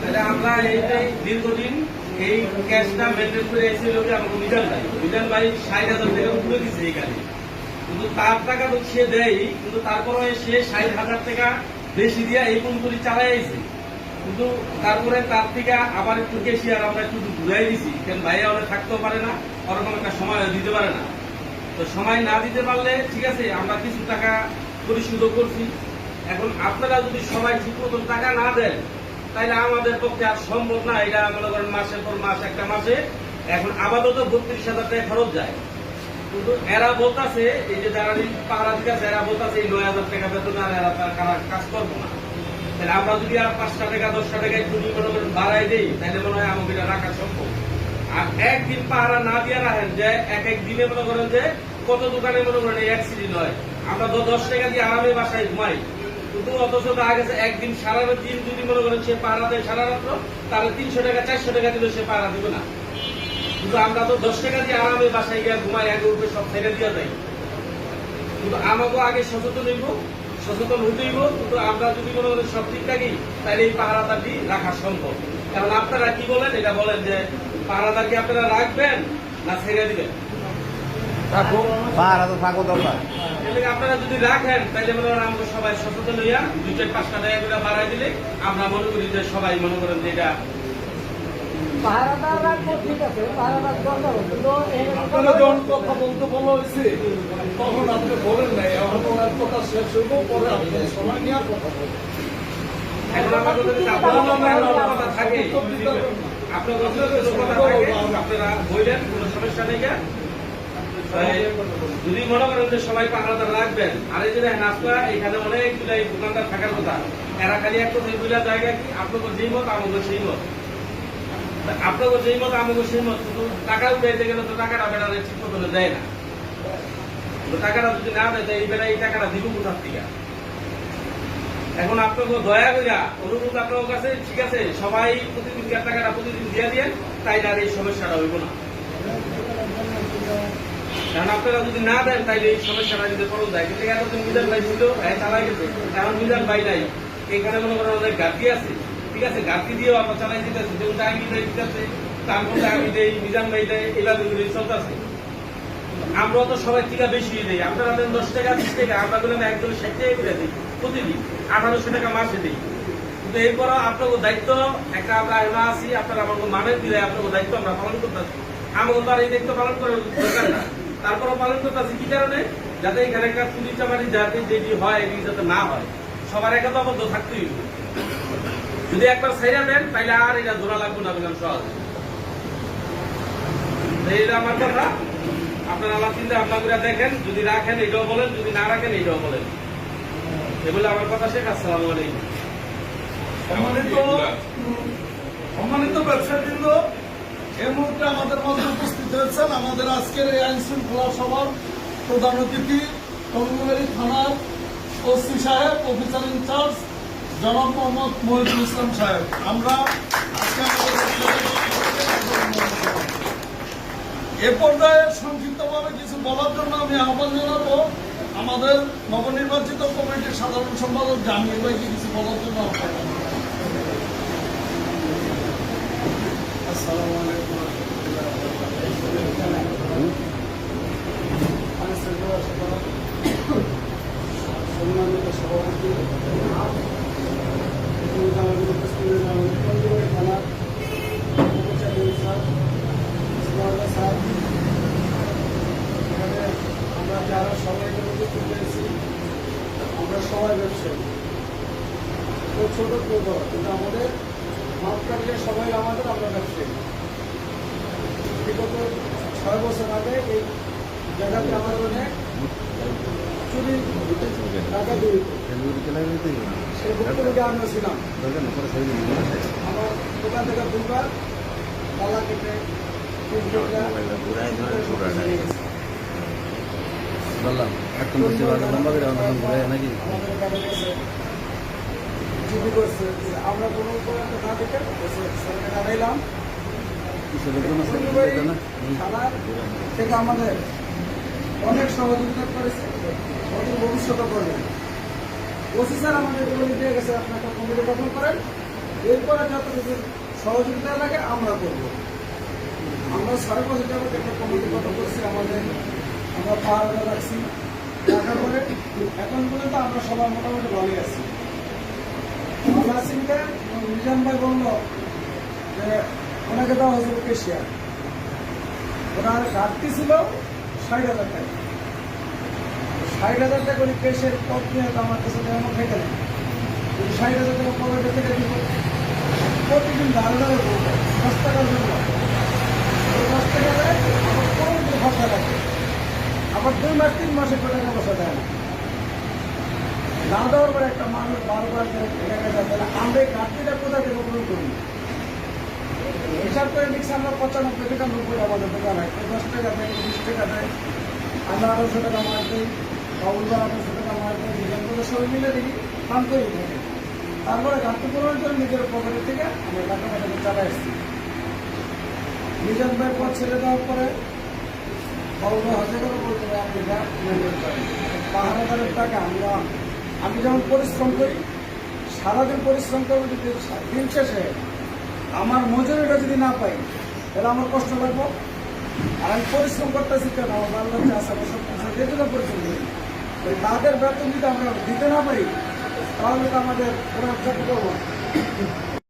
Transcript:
তাহলে আমরা এইটাই দীর্ঘদিন এই ক্যাশটা মেনটেন করে এসে লোকে আমাকে ষাট হাজার টাকা দিচ্ছে কিন্তু তার টাকা তো সে দেয় কিন্তু তারপরে সে ষাট হাজার টাকা বেশি এই চালাইছে কিন্তু তারপরে তার থেকে আবার একটু কেশিয়ার আমরা একটু ঘুরাই দিছি। কেন ভাইয়া ওরা থাকতেও পারে না ওরকম একটা সময় দিতে পারে না। তো সময় না দিতে পারলে ঠিক আছে, আমরা কিছু টাকা পরিশোধও করছি। এখন আপনারা যদি সবাই ঠিক মতন টাকা না দেন তাহলে আমাদের পক্ষে আর সম্ভব না। এটা মনে করেন মাসের পর মাস, একটা মাসে। এখন আপাতত বত্রিশ হাজার টাকা খরচ যায়। কিন্তু এরা বলতাছে, এই যে যারা পাহারা আছে, এরা বলতাছে, এই নয় হাজার টাকা বেতন আর এরা তার কাজ করব না। তাহলে আমরা যদি আর পাঁচটা টাকা, দশটা টাকা একটু মনে করেন বাড়াই দিই তাহলে মনে হয় আমাকে এটা রাখা সম্ভব। আর একদিন পাহারা না দিয়ে রাখেন যে, এক এক দিনে মনে করেন যে, কত দোকানে মনে করেন এই অ্যাক্সিডেন্ট হয় আমরা দশ টাকা দিয়ে আরামে বাসায় ঘুমাই। অথচ একদিন সারা দিন যদি মনে করেন সে দেয় সারা রাত্র, তাহলে তিনশো টাকা, চারশো টাকা দিলে সে না। কিন্তু আমরা তো দশ টাকা দিয়ে আরামে বাসায় গিয়ে ঘুমাই সব দিয়ে কিন্তু আমাকেও আগে সচেতন হইব, সচেতন কিন্তু আমরা যদি মনে করেন সব ঠিক থাকি, তাহলে এই পাহারাদারটি রাখা সম্ভব। কারণ আপনারা কি বলেন? এটা বলেন যে, পাহারাদারকে আপনারা রাখবেন না ছেড়ে দিবেন? থাকো পাহারা তো থাকো দরকার। আপনারা যদি রাখেন তাহলে মনে করেন আমাকে সবাই সচেতন হইয়া দুই চার পাঁচটা টাকা করে বাড়াই দিলে আমরা মনে করি যে সবাই মনে করেন যে এটা আপনারা যখন কথা বলতে বলা হয়েছে তখন আপনি বলেন নাই এখন ওনার কথা শেষ হইব পরে আপনি সময় নিয়ে কথা বলবেন এখন আমার কথা যদি আপনার কথা থাকে আপনার কথা যদি কথা থাকে আপনারা বললেন কোনো সমস্যা নেই যদি মনে করেন যে সবাই পাহারাদার রাখবেন, আর এই যে দেখেন এখানে অনেকগুলো দোকানদার থাকার কথা, এরা খালি এক কথা জায়গা কি, আপনাদের যেই মত, আমাদের সেই মত। আপনাদের যেই মত, আমাদের সেই মত, কিন্তু টাকা উঠাইতে গেলে তো টাকাটা বেড়ালে ঠিক মতো দেয় না। টাকাটা যদি না দেয় এই বেলা এই টাকাটা দিব কোথার থেকে? এখন আপনাকে দয়া করিয়া অনুরোধ আপনার কাছে, ঠিক আছে, সবাই প্রতিদিন টাকাটা প্রতিদিন দিয়ে দিয়ে তাই আর এই সমস্যাটা হইব না। কারণ আপনারা যদি না দেন, তাইলে এই সমস্যাটা যদি করুন যায়। কিন্তু এতদিন মিজান ভাই ছিল হ্যাঁ চালাই গেছে। এখন মিজান ভাই নাই। এখানে মনে করেন অনেক গাড়ি আছে। ঠিক আছে গাড়ি দিয়েও আমরা চালাই দিতেছি। যেমন আমি দেয় দিতেছে, তারপর আমি দেই মিজান ভাই দেয় এভাবে করে চলতেছে। আমরা তো সবাই টিকা বেশি দিই আপনারা দেন দশ টাকা, বিশ টাকা, আমরা বললাম একজন ষাট টাকা করে দিই প্রতিদিন। আঠারোশো টাকা মাসে দিই। কিন্তু এরপর আপনাকে দায়িত্ব, একটা আমরা এমা আছি, আপনারা আমাকে মানের দিলে আপনাকে দায়িত্ব আমরা পালন করতেছি। আমাকে তো আর এই দায়িত্ব পালন করার দরকার না। তারপরও পালন করতেছি কি কারণে? যাতে এখানে একটা চুরি চামারি যাতে যেটি হয়, এটি যাতে না হয়। সবার একা তো আবদ্ধ থাকতেই হবে। যদি একবার সাইরা দেন তাহলে আর এটা জোড়া লাগবে না বললাম সহজ। এইটা আমার কথা। আপনারা আমার চিন্তা ভাবনা করে দেখেন, যদি রাখেন এটাও বলেন, যদি না রাখেন এটাও বলেন। এগুলো আমার কথা শেখ আসসালামু আলাইকুম। সম্মানিত সম্মানিত ব্যবসাবৃন্দ এই মুহূর্তে আমাদের মধ্যে উপস্থিত হয়েছেন আমাদের আজকের এই আইন শৃঙ্খলা সভার প্রধান অতিথি টঙ্গুমারি থানার ওসি সাহেব, অফিসার ইনচার্জ জনাব মোহাম্মদ মহিদুল ইসলাম সাহেব। আমরা এ পর্যায়ে সংক্ষিপ্তভাবে কিছু বলার জন্য আমি আহ্বান জানাব। আমাদের নবনির্বাচিত কমিটির সাধারণ সম্পাদক জাহাঙ্গীর ভাইকে কিছু বলার জন্য আহ্বান জানাব। আসসালামু আলাইকুম সম্মানিত সভাপতি আমাদের উপস্থিত আমাদের থানার কর্মচারী স্যার ইসমাইল স্যার এখানে আমরা যারা সবাই এখানে পেয়েছি আমরা সবাই ব্যবসায়ী কেউ ছোট কেউ বড় কিন্তু আমাদের মাপকাঠিটা সবাই আমাদের আমরা ব্যবসায়ী বিগত ছয় বছর আগে এই জায়গাতে আমাদের অনেক চুরি টাকা দিয়ে সেই আমরা ছিলাম। আমার দোকান থেকে দুবার কেটে বললাম একদম বেশি ভালো লম্বা করে আমার ঘুরে নাকি? কোনো উপায় না দেখে? জানাইলাম। থেকে আমাদের অনেক সহযোগিতা করেছে অনেক ভবিষ্যতে করবেন ওসি স্যার আমাদের বলে দিয়ে গেছে আপনাকে কমিটি গঠন করেন। এরপরে যত কিছু সহযোগিতা লাগে আমরা করব। আমরা সাড়ে যাবত একটা কমিটি গঠন করছি আমাদের আমরা পাহাড় রাখছি রাখার পরে এখন পর্যন্ত আমরা সবার মোটামুটি ভালোই আছি। ভালো আছি নিজাম ভাই বলল যে ওনাকে দেওয়া হয়েছিল কেশিয়ার ওনার ঘাটতি ছিল ষাট হাজার টাকা। ষাট হাজার টাকা করে কেসের পথ নিয়ে তো আমার কাছে আমার খেতে নেই ষাট হাজার টাকা পকেটে থেকে দিব। প্রতিদিন ধার ধারে করব। দশ টাকার জন্য। দশ টাকা দেয় আমার খরচা লাগে আবার দুই মাস, তিন মাসে করে পয়সা দেয় না। না দেওয়ার পরে একটা মানুষ বারবার দেখা যায় তাহলে আমরা এই ঘাটতিটা কোথা থেকে পূরণ করি? হিসাব করে দেখছি আমরা পঁচানব্বই টাকা, নব্বই আমাদের দোকান কেউ দশ টাকা দেয়, বিশ টাকা দেয়, আমরা আঠারোশো টাকা মার দিই বাবুলবার আঠারোশো টাকা মার দিই দুজনগুলো সবাই মিলে দেখি পান করি। তারপরে ঘাটতি পূরণ করে নিজের পকেটের থেকে আমরা টাকা টাকা চালাই এসেছি নিজের ভাই পর ছেড়ে দেওয়ার পরে বাবুলবার হাতে করেন পাহাড়াদারের টাকা, আমরা, আমি যেমন পরিশ্রম করি, সারাদিন পরিশ্রম করব যদি দিন শেষে আমার মজুরিটা যদি না পাই, তাহলে আমার কষ্ট লাগবো আর আমি পরিশ্রম করতেছি কেন? আমার আমার সব কিছু যে জন্য পরিশ্রম করি। ওই তাদের বেতন যদি আমরা দিতে না পারি, তাহলে তো আমাদের কোনো করব না।